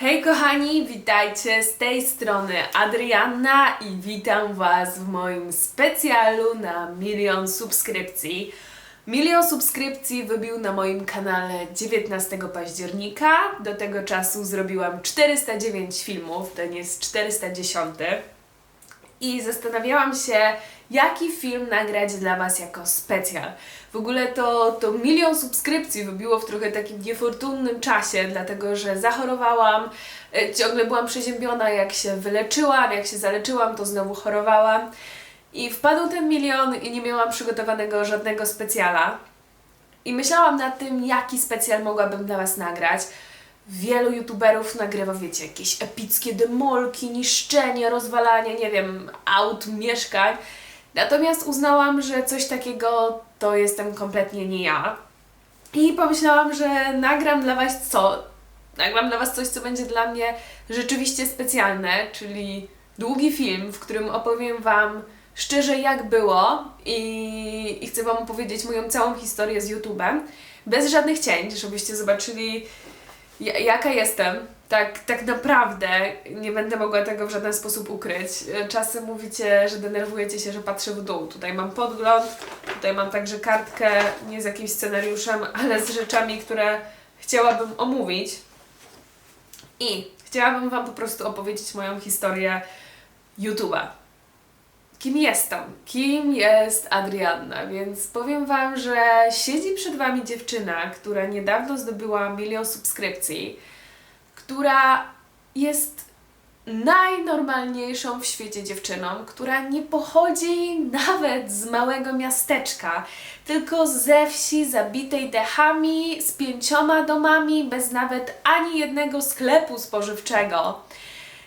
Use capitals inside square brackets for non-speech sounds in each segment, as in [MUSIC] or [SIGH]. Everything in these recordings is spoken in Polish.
Hej kochani, witajcie z tej strony Adrianna i witam Was w moim specjalu na milion subskrypcji. Milion subskrypcji wybił na moim kanale 19 października. Do tego czasu zrobiłam 409 filmów, ten jest 410 i zastanawiałam się, jaki film nagrać dla Was jako specjal. W ogóle to, to milion subskrypcji wybiło w trochę takim niefortunnym czasie, dlatego że zachorowałam, e, ciągle byłam przeziębiona, jak się wyleczyłam, jak się zaleczyłam, to znowu chorowałam. I wpadł ten milion i nie miałam przygotowanego żadnego specjala. I myślałam nad tym, jaki specjal mogłabym dla Was nagrać. Wielu youtuberów nagrywa, wiecie, jakieś epickie demolki, niszczenie, rozwalanie, nie wiem, aut, mieszkań. Natomiast uznałam, że coś takiego to jestem kompletnie nie ja. I pomyślałam, że nagram dla Was co? Nagram dla Was coś, co będzie dla mnie rzeczywiście specjalne, czyli długi film, w którym opowiem Wam szczerze jak było i, i chcę Wam opowiedzieć moją całą historię z YouTube'em, bez żadnych cięć, żebyście zobaczyli jaka jestem. Tak, tak naprawdę nie będę mogła tego w żaden sposób ukryć. Czasem mówicie, że denerwujecie się, że patrzę w dół. Tutaj mam podgląd, tutaj mam także kartkę, nie z jakimś scenariuszem, ale z rzeczami, które chciałabym omówić. I chciałabym Wam po prostu opowiedzieć moją historię YouTube'a. Kim jestem? Kim jest Adrianna? Więc powiem Wam, że siedzi przed Wami dziewczyna, która niedawno zdobyła milion subskrypcji, która jest najnormalniejszą w świecie dziewczyną, która nie pochodzi nawet z małego miasteczka, tylko ze wsi zabitej dechami, z pięcioma domami, bez nawet ani jednego sklepu spożywczego.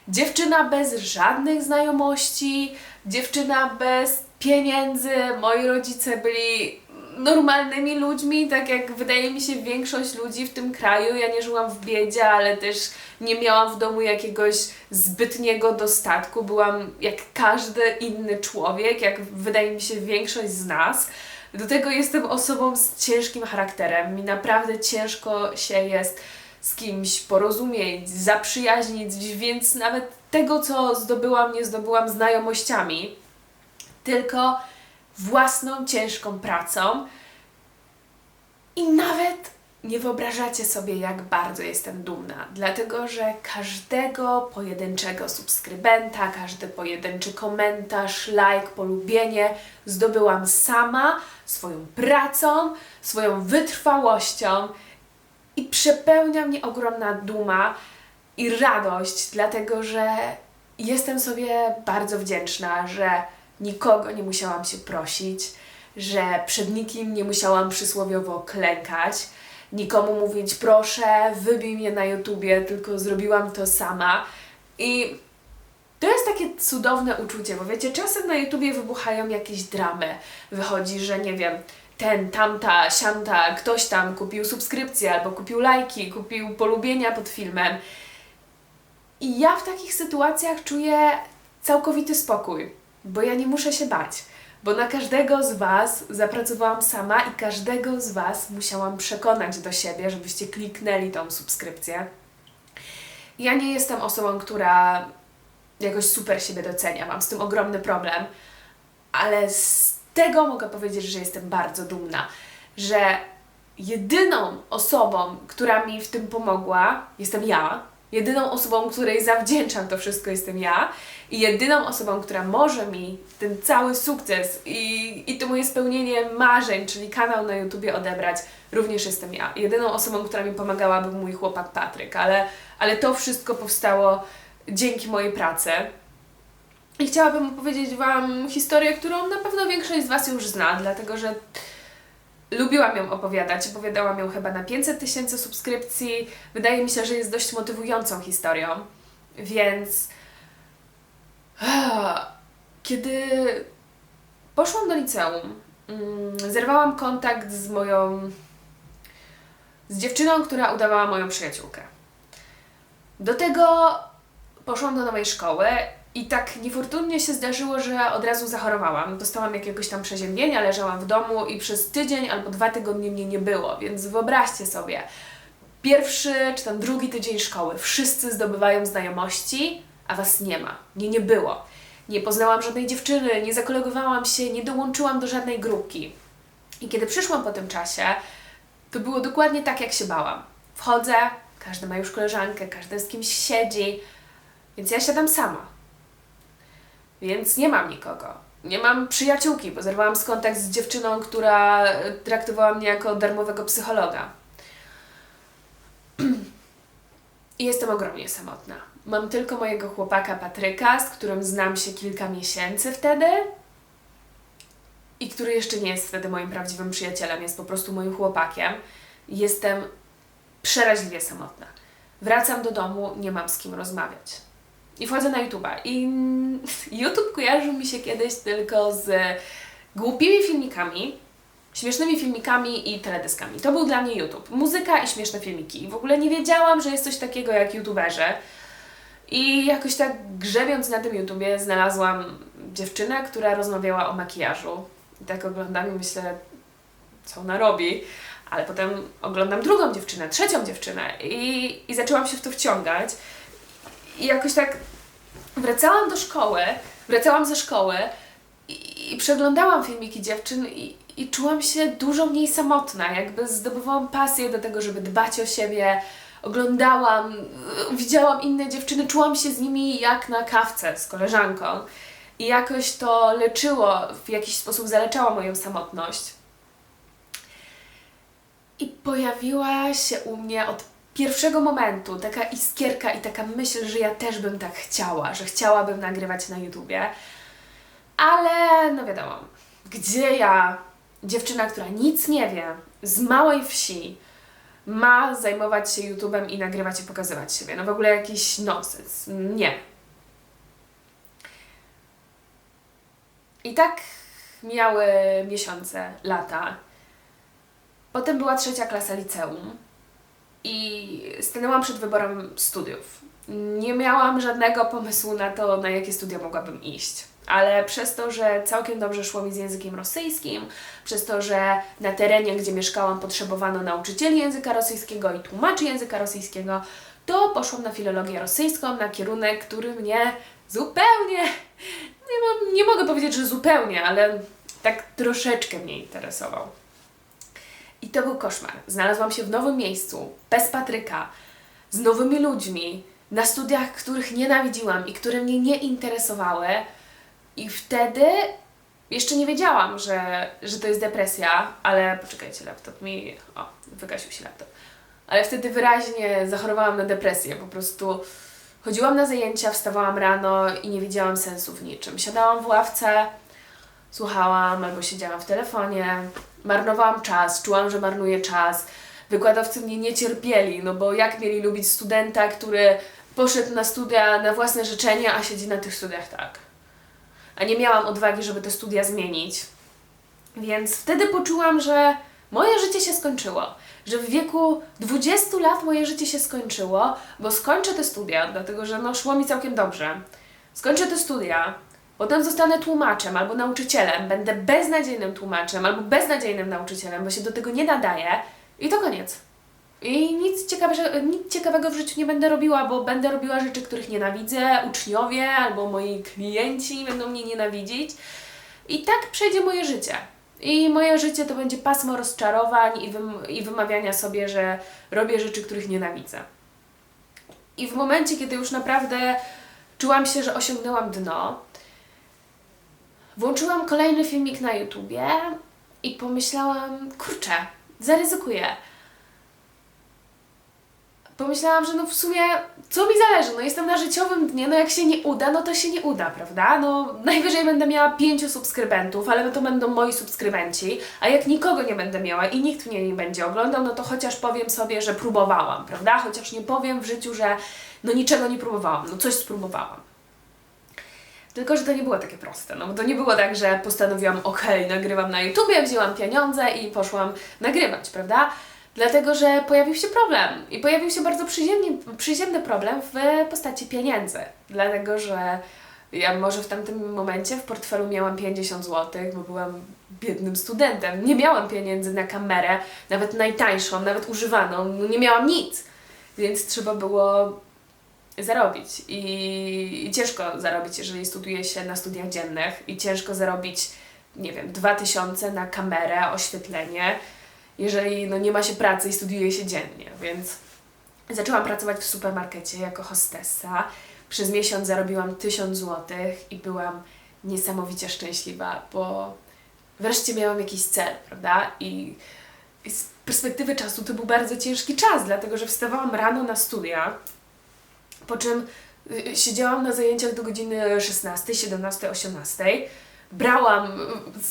Dziewczyna bez żadnych znajomości, dziewczyna bez pieniędzy. Moi rodzice byli normalnymi ludźmi, tak jak wydaje mi się większość ludzi w tym kraju. Ja nie żyłam w biedzie, ale też nie miałam w domu jakiegoś zbytniego dostatku. Byłam jak każdy inny człowiek, jak wydaje mi się większość z nas. Do tego jestem osobą z ciężkim charakterem. Mi naprawdę ciężko się jest z kimś porozumieć, zaprzyjaźnić, więc nawet tego, co zdobyłam, nie zdobyłam znajomościami, tylko własną ciężką pracą. I nawet nie wyobrażacie sobie, jak bardzo jestem dumna, dlatego że każdego pojedynczego subskrybenta, każdy pojedynczy komentarz, like, polubienie zdobyłam sama, swoją pracą, swoją wytrwałością i przepełnia mnie ogromna duma i radość, dlatego że jestem sobie bardzo wdzięczna, że nikogo nie musiałam się prosić, że przed nikim nie musiałam przysłowiowo klękać, nikomu mówić proszę, wybij mnie na YouTubie, tylko zrobiłam to sama. I to jest takie cudowne uczucie, bo wiecie, czasem na YouTubie wybuchają jakieś dramy. Wychodzi, że nie wiem, ten, tamta, siamta, ktoś tam kupił subskrypcję albo kupił lajki, kupił polubienia pod filmem. I ja w takich sytuacjach czuję całkowity spokój, bo ja nie muszę się bać, bo na każdego z Was zapracowałam sama i każdego z Was musiałam przekonać do siebie, żebyście kliknęli tą subskrypcję. Ja nie jestem osobą, która jakoś super siebie docenia, mam z tym ogromny problem, ale z tego mogę powiedzieć, że jestem bardzo dumna, że jedyną osobą, która mi w tym pomogła, jestem ja. Jedyną osobą, której zawdzięczam to wszystko, jestem ja. I jedyną osobą, która może mi ten cały sukces i, i to moje spełnienie marzeń, czyli kanał na YouTubie odebrać, również jestem ja. Jedyną osobą, która mi pomagała, był mój chłopak Patryk, ale, ale to wszystko powstało dzięki mojej pracy. I chciałabym opowiedzieć Wam historię, którą na pewno większość z Was już zna, dlatego że lubiłam ją opowiadać. Opowiadałam ją chyba na 500 tysięcy subskrypcji. Wydaje mi się, że jest dość motywującą historią. Więc kiedy poszłam do liceum, mm, zerwałam kontakt z moją z dziewczyną, która udawała moją przyjaciółkę. Do tego poszłam do nowej szkoły i tak niefortunnie się zdarzyło, że od razu zachorowałam. Dostałam jakiegoś tam przeziębienia, leżałam w domu i przez tydzień albo dwa tygodnie mnie nie było, więc wyobraźcie sobie, Pierwszy czy tam drugi tydzień szkoły. Wszyscy zdobywają znajomości, a was nie ma. Nie, nie było. Nie poznałam żadnej dziewczyny, nie zakolegowałam się, nie dołączyłam do żadnej grupki. I kiedy przyszłam po tym czasie, to było dokładnie tak, jak się bałam. Wchodzę, każdy ma już koleżankę, każdy z kimś siedzi, więc ja siadam sama. Więc nie mam nikogo. Nie mam przyjaciółki, bo zerwałam z kontakt z dziewczyną, która e, traktowała mnie jako darmowego psychologa. [CLEARS THROAT] I jestem ogromnie samotna. Mam tylko mojego chłopaka Patryka, z którym znam się kilka miesięcy wtedy. I który jeszcze nie jest wtedy moim prawdziwym przyjacielem, jest po prostu moim chłopakiem. Jestem przeraźliwie samotna. Wracam do domu, nie mam z kim rozmawiać. I wchodzę na YouTube'a. I [LAUGHS] YouTube kojarzył mi się kiedyś tylko z głupimi filmikami, śmiesznymi filmikami i teledyskami. To był dla mnie YouTube. Muzyka i śmieszne filmiki. I w ogóle nie wiedziałam, że jest coś takiego jak YouTuberzy. I jakoś tak grzebiąc na tym YouTubie znalazłam dziewczynę, która rozmawiała o makijażu. I tak oglądam i myślę, co ona robi. Ale potem oglądam drugą dziewczynę, trzecią dziewczynę i, i zaczęłam się w to wciągać. I jakoś tak wracałam do szkoły, wracałam ze szkoły i, i przeglądałam filmiki dziewczyn i, i czułam się dużo mniej samotna, jakby zdobywałam pasję do tego, żeby dbać o siebie, oglądałam, y, widziałam inne dziewczyny, czułam się z nimi jak na kawce z koleżanką. I jakoś to leczyło, w jakiś sposób zaleczało moją samotność. I pojawiła się u mnie od pierwszego momentu taka iskierka i taka myśl, że ja też bym tak chciała, że chciałabym nagrywać na YouTubie. Ale no wiadomo, gdzie ja, dziewczyna, która nic nie wie, z małej wsi, ma zajmować się YouTubem i nagrywać i pokazywać siebie. No w ogóle jakiś nonsens. Nie. I tak miały miesiące, lata. Potem była trzecia klasa liceum i stanęłam przed wyborem studiów. Nie miałam żadnego pomysłu na to, na jakie studia mogłabym iść. Ale przez to, że całkiem dobrze szło mi z językiem rosyjskim, przez to, że na terenie, gdzie mieszkałam, potrzebowano nauczycieli języka rosyjskiego i tłumaczy języka rosyjskiego, to poszłam na filologię rosyjską, na kierunek, który mnie zupełnie, nie, mam, nie mogę powiedzieć, że zupełnie, ale tak troszeczkę mnie interesował. To był koszmar. Znalazłam się w nowym miejscu, bez Patryka, z nowymi ludźmi, na studiach, których nienawidziłam i które mnie nie interesowały. I wtedy jeszcze nie wiedziałam, że, że to jest depresja, ale poczekajcie, laptop mi. O, wygasił się laptop. Ale wtedy wyraźnie zachorowałam na depresję. Po prostu chodziłam na zajęcia, wstawałam rano i nie widziałam sensu w niczym. Siadałam w ławce, słuchałam albo siedziałam w telefonie, marnowałam czas, czułam, że marnuję czas. Wykładowcy mnie nie cierpieli, no bo jak mieli lubić studenta, który poszedł na studia na własne życzenie, a siedzi na tych studiach tak. A nie miałam odwagi, żeby te studia zmienić. Więc wtedy poczułam, że moje życie się skończyło. Że w wieku 20 lat moje życie się skończyło, bo skończę te studia, dlatego że no, szło mi całkiem dobrze. Skończę te studia, Potem zostanę tłumaczem albo nauczycielem, będę beznadziejnym tłumaczem albo beznadziejnym nauczycielem, bo się do tego nie nadaję i to koniec. I nic, ciekawe, nic ciekawego w życiu nie będę robiła, bo będę robiła rzeczy, których nienawidzę, uczniowie albo moi klienci będą mnie nienawidzić. I tak przejdzie moje życie. I moje życie to będzie pasmo rozczarowań i, wym i wymawiania sobie, że robię rzeczy, których nienawidzę. I w momencie, kiedy już naprawdę czułam się, że osiągnęłam dno, Włączyłam kolejny filmik na YouTubie i pomyślałam, kurczę, zaryzykuję. Pomyślałam, że no w sumie co mi zależy, no jestem na życiowym dnie, no jak się nie uda, no to się nie uda, prawda? No najwyżej będę miała pięciu subskrybentów, ale to będą moi subskrybenci, a jak nikogo nie będę miała i nikt mnie nie będzie oglądał, no to chociaż powiem sobie, że próbowałam, prawda? Chociaż nie powiem w życiu, że no niczego nie próbowałam, no coś spróbowałam. Tylko, że to nie było takie proste. No bo to nie było tak, że postanowiłam, ok, nagrywam na YouTubie, wzięłam pieniądze i poszłam nagrywać, prawda? Dlatego, że pojawił się problem i pojawił się bardzo przyziemny, przyziemny problem w postaci pieniędzy. Dlatego, że Ja może w tamtym momencie w portfelu miałam 50 zł, bo byłam biednym studentem. Nie miałam pieniędzy na kamerę, nawet najtańszą, nawet używaną. No nie miałam nic. Więc trzeba było zarobić. I, ciężko zarobić, jeżeli studiuje się na studiach dziennych. I ciężko zarobić, nie wiem, 2000 na kamerę, oświetlenie, jeżeli no, nie ma się pracy i studiuje się dziennie. Więc zaczęłam pracować w supermarkecie jako hostessa. Przez miesiąc zarobiłam 1000 zł i byłam niesamowicie szczęśliwa, bo wreszcie miałam jakiś cel, prawda? I z perspektywy czasu to był bardzo ciężki czas, dlatego że wstawałam rano na studia, po czym y, siedziałam na zajęciach do godziny 16, 17, 18. Brałam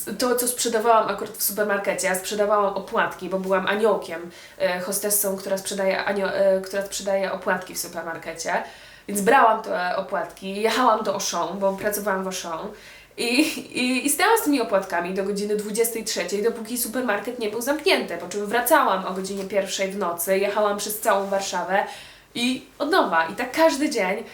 y, to, co sprzedawałam akurat w supermarkecie. Ja sprzedawałam opłatki, bo byłam aniołkiem, y, hostessą, która sprzedaje, anio, y, która sprzedaje opłatki w supermarkecie. Więc brałam te opłatki, jechałam do Auchan, bo pracowałam w Auchan. I, i, I stałam z tymi opłatkami do godziny 23, dopóki supermarket nie był zamknięty, po czym wracałam o godzinie pierwszej w nocy, jechałam przez całą Warszawę i od nowa. I tak każdy dzień.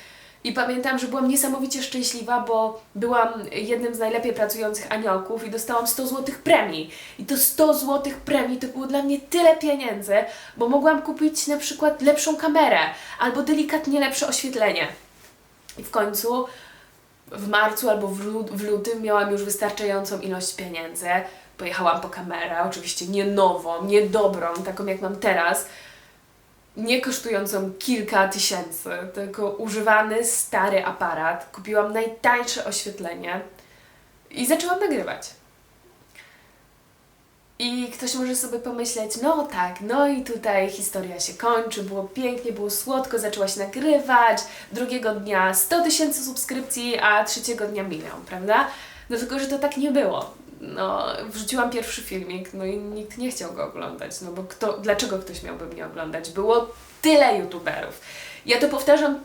I pamiętam, że byłam niesamowicie szczęśliwa, bo byłam jednym z najlepiej pracujących aniołków i dostałam 100 zł premii. I to 100 zł premii to było dla mnie tyle pieniędzy, bo mogłam kupić na przykład lepszą kamerę albo delikatnie lepsze oświetlenie. I w końcu w marcu albo w lutym miałam już wystarczającą ilość pieniędzy. Pojechałam po kamerę, oczywiście nie nową, nie dobrą, taką jak mam teraz, nie kosztującą kilka tysięcy, tylko używany stary aparat. Kupiłam najtańsze oświetlenie i zaczęłam nagrywać. I ktoś może sobie pomyśleć, no tak, no i tutaj historia się kończy, było pięknie, było słodko, zaczęłaś nagrywać, drugiego dnia 100 tysięcy subskrypcji, a trzeciego dnia milion, prawda? No tylko, że to tak nie było. No, wrzuciłam pierwszy filmik, no i nikt nie chciał go oglądać, no bo kto, dlaczego ktoś miałby mnie oglądać? Było tyle youtuberów. Ja to powtarzam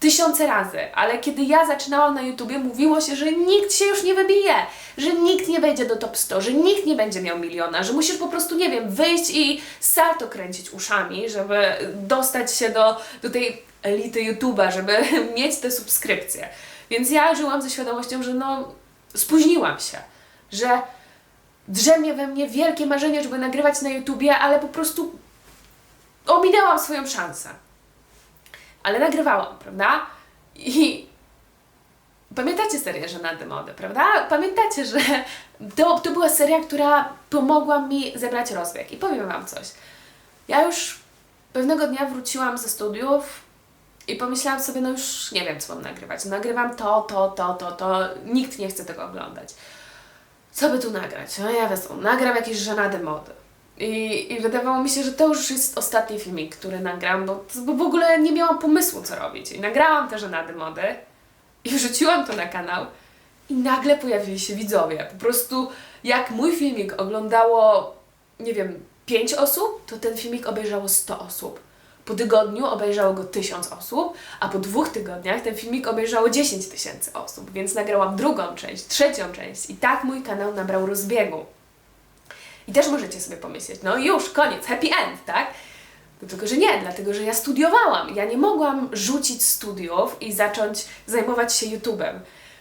tysiące razy, ale kiedy ja zaczynałam na YouTubie, mówiło się, że nikt się już nie wybije, że nikt nie wejdzie do top 100, że nikt nie będzie miał miliona, że musisz po prostu, nie wiem, wyjść i salto kręcić uszami, żeby dostać się do, do tej elity YouTuba, żeby [LAUGHS] mieć te subskrypcje. Więc ja żyłam ze świadomością, że no, spóźniłam się, że drzemie we mnie wielkie marzenie, żeby nagrywać na YouTubie, ale po prostu ominęłam swoją szansę ale nagrywałam, prawda? I pamiętacie serię Żenady Mody, prawda? Pamiętacie, że to, to była seria, która pomogła mi zebrać rozbieg. I powiem Wam coś. Ja już pewnego dnia wróciłam ze studiów i pomyślałam sobie, no już nie wiem, co mam nagrywać. Nagrywam to, to, to, to, to. Nikt nie chce tego oglądać. Co by tu nagrać? No ja wiem, nagram jakieś żenady mody. I, I wydawało mi się, że to już jest ostatni filmik, który nagram, bo, bo w ogóle nie miałam pomysłu, co robić. I nagrałam te żenady mody i wrzuciłam to na kanał i nagle pojawili się widzowie. Po prostu jak mój filmik oglądało, nie wiem, 5 osób, to ten filmik obejrzało 100 osób. Po tygodniu obejrzało go 1000 osób, a po dwóch tygodniach ten filmik obejrzało 10 tysięcy osób, więc nagrałam drugą część, trzecią część i tak mój kanał nabrał rozbiegu. I też możecie sobie pomyśleć, no już, koniec, happy end, tak? No tylko, że nie, dlatego, że ja studiowałam. Ja nie mogłam rzucić studiów i zacząć zajmować się YouTube'em,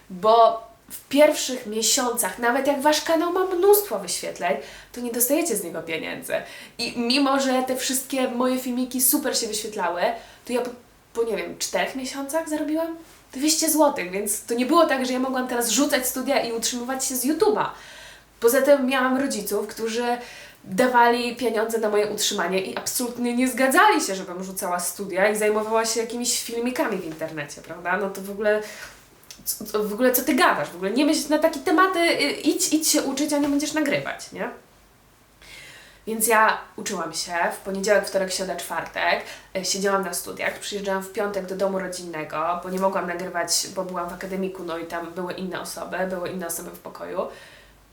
bo w pierwszych miesiącach, nawet jak Wasz kanał ma mnóstwo wyświetleń, to nie dostajecie z niego pieniędzy. I mimo, że te wszystkie moje filmiki super się wyświetlały, to ja po, po nie wiem, czterech miesiącach zarobiłam 200 zł, więc to nie było tak, że ja mogłam teraz rzucać studia i utrzymywać się z YouTube'a. Poza tym miałam rodziców, którzy dawali pieniądze na moje utrzymanie i absolutnie nie zgadzali się, żebym rzucała studia i zajmowała się jakimiś filmikami w internecie, prawda? No to w ogóle co, co, w ogóle co ty gadasz? W ogóle nie myśl na takie tematy, y, idź, idź się uczyć, a nie będziesz nagrywać, nie? Więc ja uczyłam się w poniedziałek, wtorek, środa, czwartek, y, siedziałam na studiach, przyjeżdżałam w piątek do domu rodzinnego, bo nie mogłam nagrywać, bo byłam w akademiku, no i tam były inne osoby, były inne osoby w pokoju.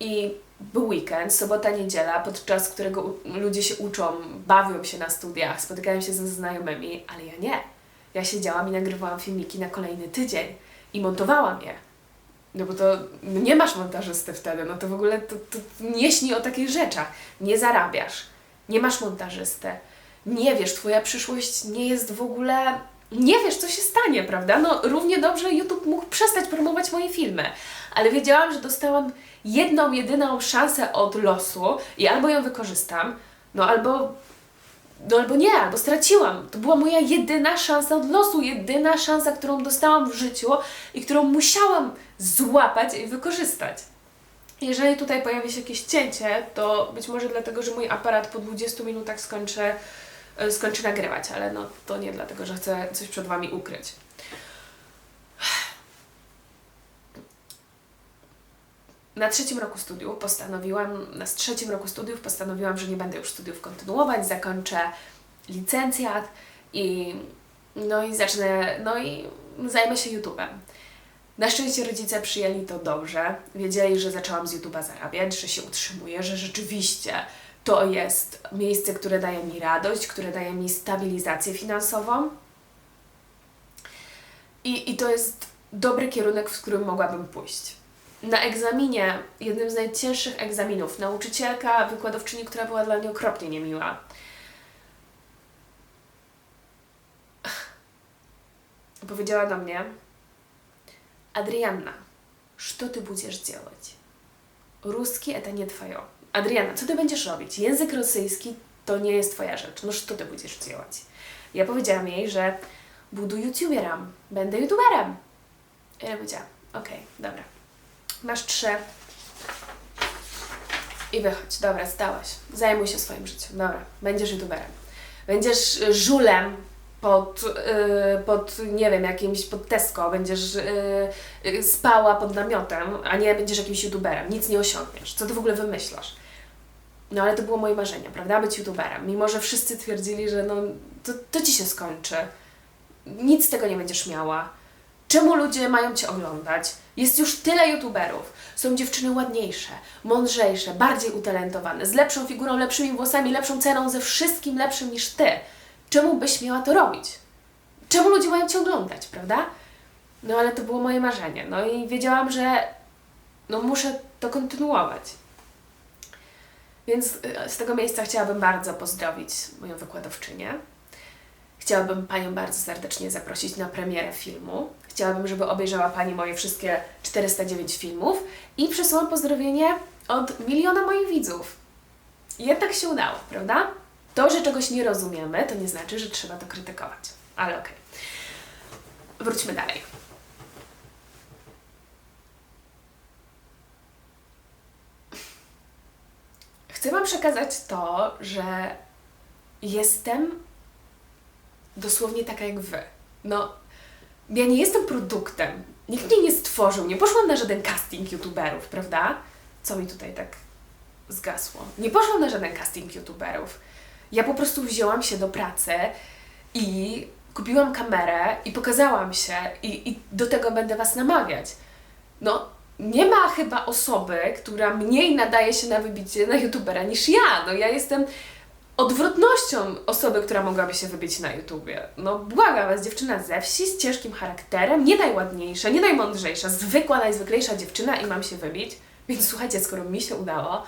I był weekend, sobota, niedziela, podczas którego ludzie się uczą, bawią się na studiach, spotykają się ze znajomymi, ale ja nie. Ja siedziałam i nagrywałam filmiki na kolejny tydzień i montowałam je. No bo to nie masz montażysty wtedy, no to w ogóle to, to nie śni o takich rzeczach. Nie zarabiasz, nie masz montażysty, nie wiesz, twoja przyszłość nie jest w ogóle nie wiesz, co się stanie, prawda? No, równie dobrze YouTube mógł przestać promować moje filmy, ale wiedziałam, że dostałam jedną, jedyną szansę od losu i albo ją wykorzystam, no albo, no albo nie, albo straciłam. To była moja jedyna szansa od losu, jedyna szansa, którą dostałam w życiu i którą musiałam złapać i wykorzystać. Jeżeli tutaj pojawi się jakieś cięcie, to być może dlatego, że mój aparat po 20 minutach skończy, e, skończy nagrywać, ale no to nie dlatego, że chcę coś przed Wami ukryć. Na trzecim roku studiów postanowiłam, na trzecim roku studiów postanowiłam, że nie będę już studiów kontynuować, zakończę licencjat i no i zacznę, no i zajmę się YouTube'em. Na szczęście rodzice przyjęli to dobrze. Wiedzieli, że zaczęłam z YouTube'a zarabiać, że się utrzymuję, że rzeczywiście to jest miejsce, które daje mi radość, które daje mi stabilizację finansową. I, i to jest dobry kierunek, w którym mogłabym pójść Na egzaminie, jednym z najcięższych egzaminów, nauczycielka, wykładowczyni, która była dla mnie okropnie niemiła, [SIGHS] powiedziała do mnie, Adrianna, что ты будешь делать? Ruski это nie twoje. Adriana, co ty będziesz robić? Język rosyjski to nie jest twoja rzecz. No что ty będziesz делать? Ja powiedziałam jej, że budu youtuberem, będę youtuberem. I ja powiedziałam, okej, dobra. Masz trzy i wychodź. Dobra, zdałaś. Zajmuj się swoim życiem. Dobra, będziesz youtuberem. Będziesz y, żulem pod, y, pod, nie wiem, jakimś, pod Tesco, będziesz y, y, spała pod namiotem, a nie będziesz jakimś youtuberem, nic nie osiągniesz. Co ty w ogóle wymyślasz? No ale to było moje marzenie, prawda? Być youtuberem. Mimo, że wszyscy twierdzili, że no, to, to ci się skończy. Nic z tego nie będziesz miała. Czemu ludzie mają Cię oglądać? Jest już tyle youtuberów. Są dziewczyny ładniejsze, mądrzejsze, bardziej utalentowane, z lepszą figurą, lepszymi włosami, lepszą ceną, ze wszystkim lepszym niż Ty. Czemu byś miała to robić? Czemu ludzie mają Cię oglądać, prawda? No ale to było moje marzenie. No i wiedziałam, że no muszę to kontynuować. Więc y, z tego miejsca chciałabym bardzo pozdrowić moją wykładowczynię. Chciałabym Panią bardzo serdecznie zaprosić na premierę filmu. Chciałabym, żeby obejrzała Pani moje wszystkie 409 filmów i przesyłam pozdrowienie od miliona moich widzów. Jednak się udało, prawda? To, że czegoś nie rozumiemy, to nie znaczy, że trzeba to krytykować. Ale okej. Wróćmy dalej. Chcę Wam przekazać to, że jestem dosłownie taka jak Wy. No, ja nie jestem produktem. Nikt mnie nie stworzył. Nie poszłam na żaden casting youtuberów, prawda? Co mi tutaj tak zgasło? Nie poszłam na żaden casting youtuberów. Ja po prostu wzięłam się do pracy i kupiłam kamerę i pokazałam się i, i do tego będę Was namawiać. No, nie ma chyba osoby, która mniej nadaje się na wybicie na youtubera niż ja. No ja jestem odwrotnością osoby, która mogłaby się wybić na YouTubie. No błagam Was, dziewczyna ze wsi, z ciężkim charakterem, nie najładniejsza, nie najmądrzejsza, zwykła, najzwyklejsza dziewczyna i mam się wybić. Więc słuchajcie, skoro mi się udało,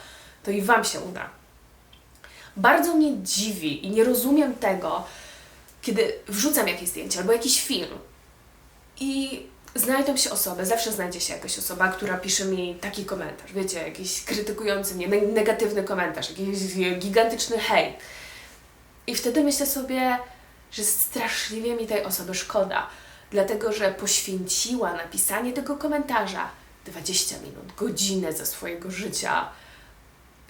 to i Wam się uda. Bardzo mnie dziwi i nie rozumiem tego, kiedy wrzucam jakieś zdjęcie albo jakiś film i znajdą się osoby, zawsze znajdzie się jakaś osoba, która pisze mi taki komentarz, wiecie, jakiś krytykujący mnie, ne- negatywny komentarz, jakiś gigantyczny hejt. I wtedy myślę sobie, że straszliwie mi tej osoby szkoda, dlatego że poświęciła napisanie tego komentarza 20 minut, godzinę ze swojego życia,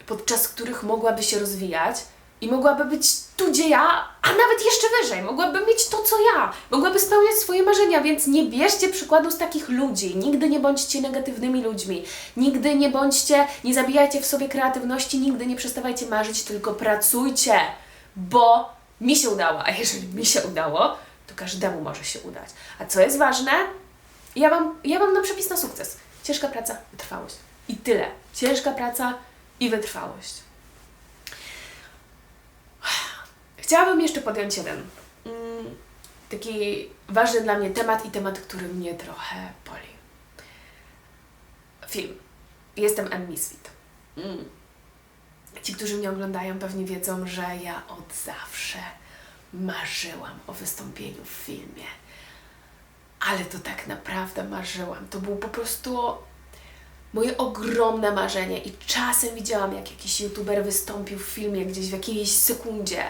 podczas których mogłaby się rozwijać i mogłaby być tu, gdzie ja, a nawet jeszcze wyżej. Mogłaby mieć to, co ja. Mogłaby spełniać swoje marzenia, więc nie bierzcie przykładu z takich ludzi. Nigdy nie bądźcie negatywnymi ludźmi. Nigdy nie bądźcie, nie zabijajcie w sobie kreatywności, nigdy nie przestawajcie marzyć, tylko pracujcie, bo mi się udało, a jeżeli mi się udało, to każdemu może się udać. A co jest ważne? Ja mam, ja mam na przepis na sukces. Ciężka praca, wytrwałość. I tyle. Ciężka praca i wytrwałość. Chciałabym jeszcze podjąć jeden mm, taki ważny dla mnie temat i temat, który mnie trochę boli. Film. Jestem M. Misfit. Mm. Ci, którzy mnie oglądają, pewnie wiedzą, że ja od zawsze marzyłam o wystąpieniu w filmie. Ale to tak naprawdę marzyłam. To było po prostu moje ogromne marzenie i czasem widziałam, jak jakiś youtuber wystąpił w filmie gdzieś w jakiejś sekundzie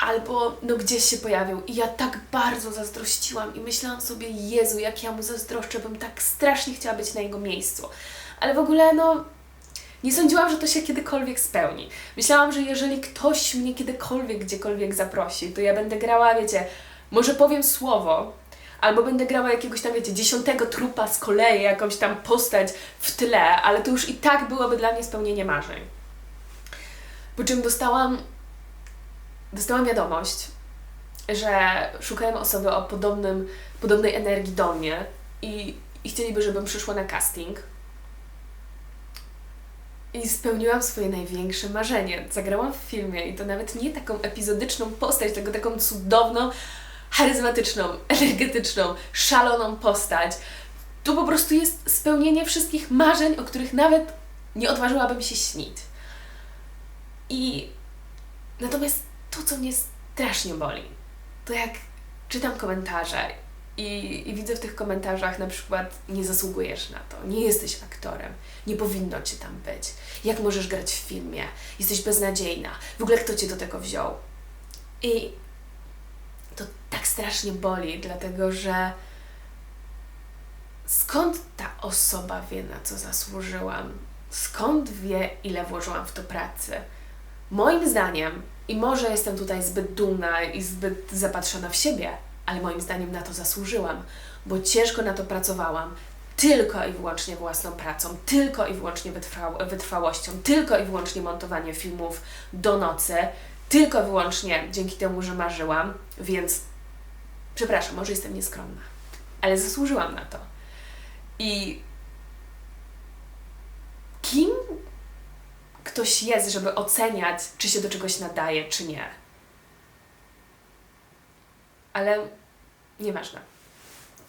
albo no gdzieś się pojawił i ja tak bardzo zazdrościłam i myślałam sobie, Jezu, jak ja mu zazdroszczę, bym tak strasznie chciała być na jego miejscu. Ale w ogóle no nie sądziłam, że to się kiedykolwiek spełni. Myślałam, że jeżeli ktoś mnie kiedykolwiek, gdziekolwiek zaprosi, to ja będę grała, wiecie, może powiem słowo, albo będę grała jakiegoś tam, wiecie, dziesiątego trupa z kolei, jakąś tam postać w tle, ale to już i tak byłoby dla mnie spełnienie marzeń. Po czym dostałam, dostałam wiadomość, że szukają osoby o podobnym, podobnej energii do mnie i, i chcieliby, żebym przyszła na casting. I spełniłam swoje największe marzenie. Zagrałam w filmie i to nawet nie taką epizodyczną postać, tylko taką cudowną, charyzmatyczną, [LAUGHS] energetyczną, szaloną postać. Tu po prostu jest spełnienie wszystkich marzeń, o których nawet nie odważyłabym się śnić. I natomiast to, co mnie strasznie boli, to jak czytam komentarze i, I widzę w tych komentarzach na przykład nie zasługujesz na to, nie jesteś aktorem, nie powinno cię tam być. Jak możesz grać w filmie? Jesteś beznadziejna. W ogóle kto cię do tego wziął? I to tak strasznie boli, dlatego że skąd ta osoba wie, na co zasłużyłam? Skąd wie, ile włożyłam w to pracy? Moim zdaniem, i może jestem tutaj zbyt dumna i zbyt zapatrzona w siebie, ale moim zdaniem na to zasłużyłam, bo ciężko na to pracowałam, tylko i wyłącznie własną pracą, tylko i wyłącznie wytrwa wytrwałością, tylko i wyłącznie montowanie filmów do nocy, tylko i wyłącznie dzięki temu, że marzyłam, więc przepraszam, może jestem nieskromna, ale zasłużyłam na to. I kim ktoś jest, żeby oceniać, czy się do czegoś nadaje, czy nie? Ale nieważne.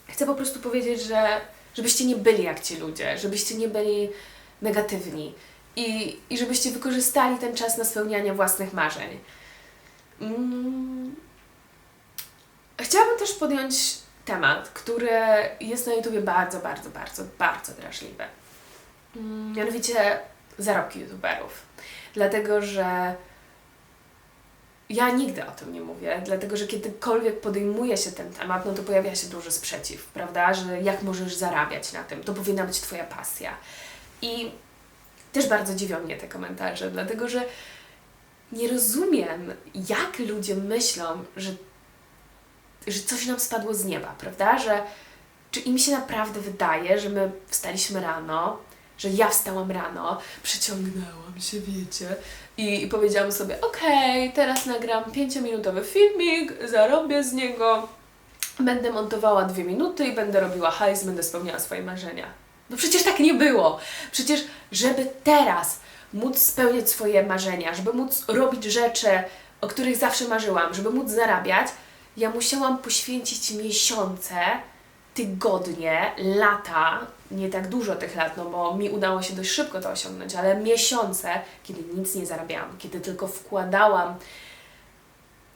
Chcę po prostu powiedzieć, że żebyście nie byli jak ci ludzie, żebyście nie byli negatywni i, i żebyście wykorzystali ten czas na spełnianie własnych marzeń. Mm. Chciałabym też podjąć temat, który jest na YouTubie bardzo, bardzo, bardzo, bardzo drażliwy. Mm, mianowicie zarobki YouTuberów. Dlatego, że ja nigdy o tym nie mówię, dlatego że kiedykolwiek podejmuje się ten temat, no to pojawia się duży sprzeciw, prawda? Że jak możesz zarabiać na tym? To powinna być Twoja pasja. I też bardzo dziwią mnie te komentarze, dlatego że nie rozumiem, jak ludzie myślą, że, że coś nam spadło z nieba, prawda? Że czy im się naprawdę wydaje, że my wstaliśmy rano, że ja wstałam rano, przeciągnęłam się, wiecie, i, i powiedziałam sobie, okej, okay, teraz nagram pięciominutowy filmik, zarobię z niego, będę montowała dwie minuty i będę robiła hajs, będę spełniała swoje marzenia. No przecież tak nie było. Przecież, żeby teraz móc spełniać swoje marzenia, żeby móc robić rzeczy, o których zawsze marzyłam, żeby móc zarabiać, ja musiałam poświęcić miesiące tygodnie, lata, nie tak dużo tych lat, no bo mi udało się dość szybko to osiągnąć, ale miesiące, kiedy nic nie zarabiałam, kiedy tylko wkładałam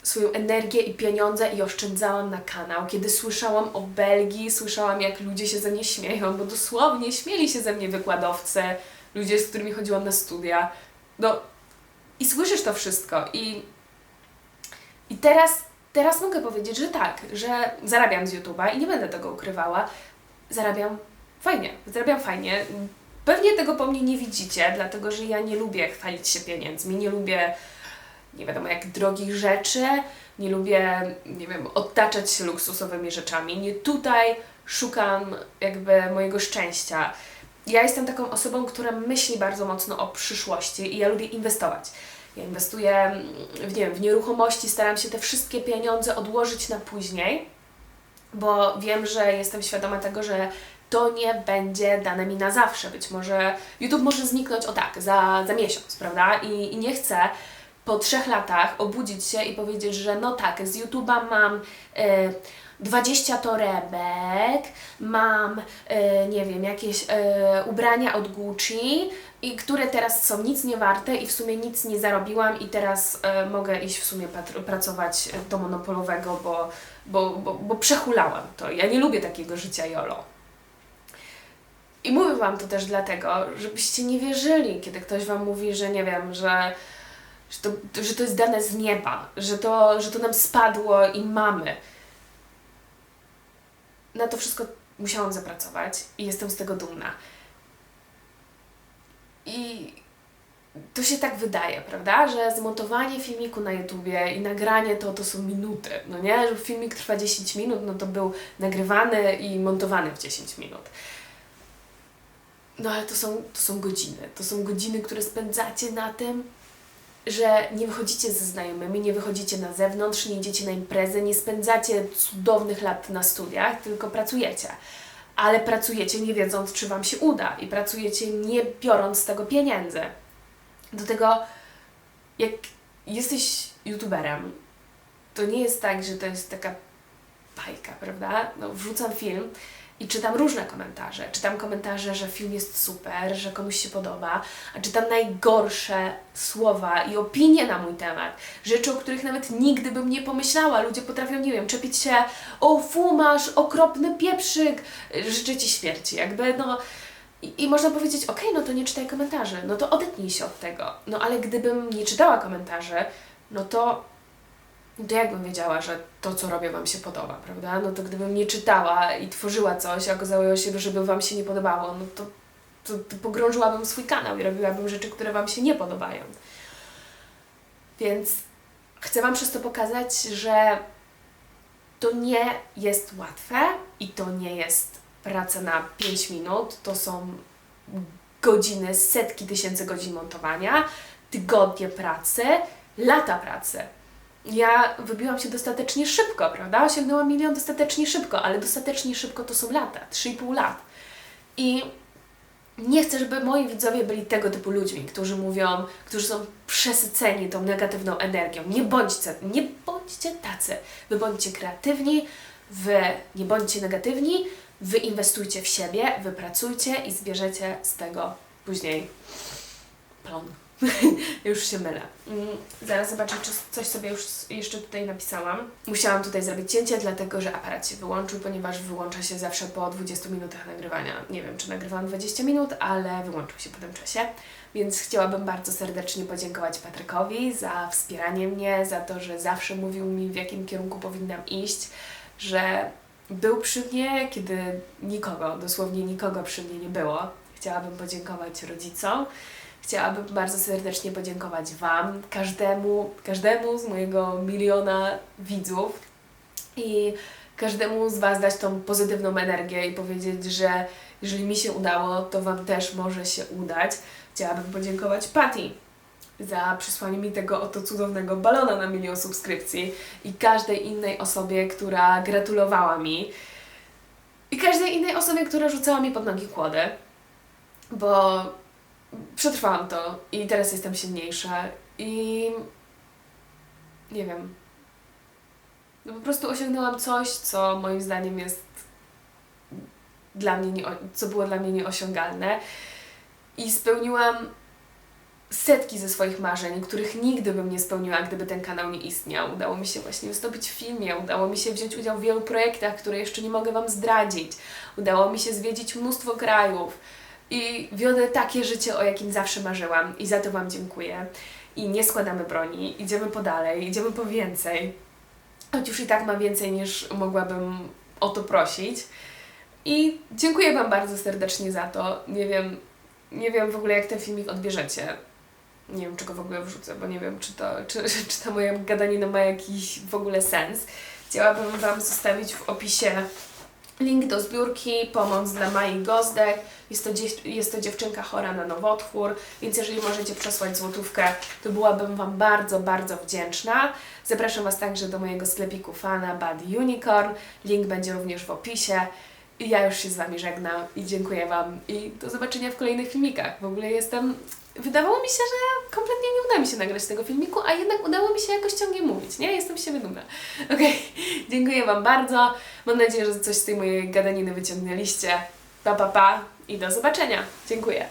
swoją energię i pieniądze i oszczędzałam na kanał, kiedy słyszałam o Belgii, słyszałam jak ludzie się ze mnie śmieją, bo dosłownie śmieli się ze mnie wykładowcy, ludzie, z którymi chodziłam na studia. No i słyszysz to wszystko i, i teraz Teraz mogę powiedzieć, że tak, że zarabiam z YouTube'a i nie będę tego ukrywała. Zarabiam fajnie, zarabiam fajnie. Pewnie tego po mnie nie widzicie, dlatego że ja nie lubię chwalić się pieniędzmi, nie lubię nie wiadomo jak drogich rzeczy, nie lubię, nie wiem, otaczać się luksusowymi rzeczami. Nie tutaj szukam jakby mojego szczęścia. Ja jestem taką osobą, która myśli bardzo mocno o przyszłości i ja lubię inwestować. Ja inwestuję w, nie wiem, w nieruchomości, staram się te wszystkie pieniądze odłożyć na później, bo wiem, że jestem świadoma tego, że to nie będzie dane mi na zawsze. Być może YouTube może zniknąć o tak, za, za miesiąc, prawda? I, I nie chcę po trzech latach obudzić się i powiedzieć, że no tak, z YouTube'a mam. Yy, 20 torebek, mam, e, nie wiem, jakieś e, ubrania od Gucci, i które teraz są nic nie warte i w sumie nic nie zarobiłam i teraz e, mogę iść w sumie pracować do monopolowego, bo, bo, bo, bo przehulałam to. Ja nie lubię takiego życia YOLO. I mówię Wam to też dlatego, żebyście nie wierzyli, kiedy ktoś Wam mówi, że nie wiem, że, że, to, że to jest dane z nieba, że to, że to nam spadło i mamy. Na to wszystko musiałam zapracować i jestem z tego dumna. I to się tak wydaje, prawda? Że zmontowanie filmiku na YouTubie i nagranie to, to są minuty, no nie? Że filmik trwa 10 minut, no to był nagrywany i montowany w 10 minut. No ale to są, to są godziny. To są godziny, które spędzacie na tym, że nie wychodzicie ze znajomymi, nie wychodzicie na zewnątrz, nie idziecie na imprezę, nie spędzacie cudownych lat na studiach, tylko pracujecie. Ale pracujecie nie wiedząc, czy Wam się uda i pracujecie nie biorąc z tego pieniędzy. Do tego, jak jesteś youtuberem, to nie jest tak, że to jest taka bajka, prawda? No, wrzucam film i czytam różne komentarze. Czytam komentarze, że film jest super, że komuś się podoba, a czytam najgorsze słowa i opinie na mój temat. Rzeczy, o których nawet nigdy bym nie pomyślała. Ludzie potrafią, nie wiem, czepić się o fu, masz okropny pieprzyk, życzę Ci śmierci. Jakby, no... I, I można powiedzieć, okej, no to nie czytaj komentarzy, no to odetnij się od tego. No ale gdybym nie czytała komentarzy, no to to jakbym wiedziała, że to, co robię, Wam się podoba, prawda? No to gdybym nie czytała i tworzyła coś, a okazało się, żeby Wam się nie podobało, no to, to, to pogrążyłabym swój kanał i robiłabym rzeczy, które Wam się nie podobają. Więc chcę Wam przez to pokazać, że to nie jest łatwe i to nie jest praca na 5 minut, to są godziny, setki tysięcy godzin montowania, tygodnie pracy, lata pracy ja wybiłam się dostatecznie szybko, prawda? Osiągnęłam milion dostatecznie szybko, ale dostatecznie szybko to są lata, 3,5 lat. I nie chcę, żeby moi widzowie byli tego typu ludźmi, którzy mówią, którzy są przesyceni tą negatywną energią. Nie bądźcie, nie bądźcie tacy. Wy bądźcie kreatywni, wy nie bądźcie negatywni, wy inwestujcie w siebie, wy pracujcie i zbierzecie z tego później plon. [LAUGHS] już się mylę. Mm, zaraz zobaczę, czy coś sobie już jeszcze tutaj napisałam. Musiałam tutaj zrobić cięcie, dlatego że aparat się wyłączył, ponieważ wyłącza się zawsze po 20 minutach nagrywania. Nie wiem, czy nagrywałam 20 minut, ale wyłączył się po tym czasie. Więc chciałabym bardzo serdecznie podziękować Patrykowi za wspieranie mnie, za to, że zawsze mówił mi, w jakim kierunku powinnam iść, że był przy mnie, kiedy nikogo, dosłownie nikogo przy mnie nie było. Chciałabym podziękować rodzicom Chciałabym bardzo serdecznie podziękować Wam, każdemu, każdemu z mojego miliona widzów i każdemu z Was dać tą pozytywną energię i powiedzieć, że jeżeli mi się udało, to Wam też może się udać. Chciałabym podziękować Patty za przysłanie mi tego oto cudownego balona na milion subskrypcji i każdej innej osobie, która gratulowała mi i każdej innej osobie, która rzucała mi pod nogi kłody, bo przetrwałam to i teraz jestem silniejsza i nie wiem. No po prostu osiągnęłam coś, co moim zdaniem jest dla mnie, nie, co było dla mnie nieosiągalne i spełniłam setki ze swoich marzeń, których nigdy bym nie spełniła, gdyby ten kanał nie istniał. Udało mi się właśnie wystąpić w filmie, udało mi się wziąć udział w wielu projektach, które jeszcze nie mogę Wam zdradzić. Udało mi się zwiedzić mnóstwo krajów i wiodę takie życie, o jakim zawsze marzyłam i za to Wam dziękuję. I nie składamy broni, idziemy po dalej, idziemy po więcej. Choć już i tak mam więcej niż mogłabym o to prosić. I dziękuję Wam bardzo serdecznie za to. Nie wiem, nie wiem w ogóle jak ten filmik odbierzecie. Nie wiem, czego w ogóle wrzucę, bo nie wiem, czy, to, czy, [LAUGHS] czy ta moja gadanina ma jakiś w ogóle sens. Chciałabym Wam zostawić w opisie Link do zbiórki, pomoc dla Mai Gozdek. Jest to, jest to dziewczynka chora na nowotwór, więc jeżeli możecie przesłać złotówkę, to byłabym Wam bardzo, bardzo wdzięczna. Zapraszam Was także do mojego sklepiku fana Bad Unicorn. Link będzie również w opisie. I ja już się z Wami żegnam i dziękuję Wam i do zobaczenia w kolejnych filmikach. W ogóle jestem wydawało mi się, że kompletnie nie uda mi się nagrać tego filmiku, a jednak udało mi się jakoś ciągle mówić, nie? Jestem siebie dumna. [LAUGHS] Okej, dziękuję Wam bardzo. Mam nadzieję, że coś z tej mojej gadaniny wyciągnęliście. Pa, pa, pa i do zobaczenia. Dziękuję.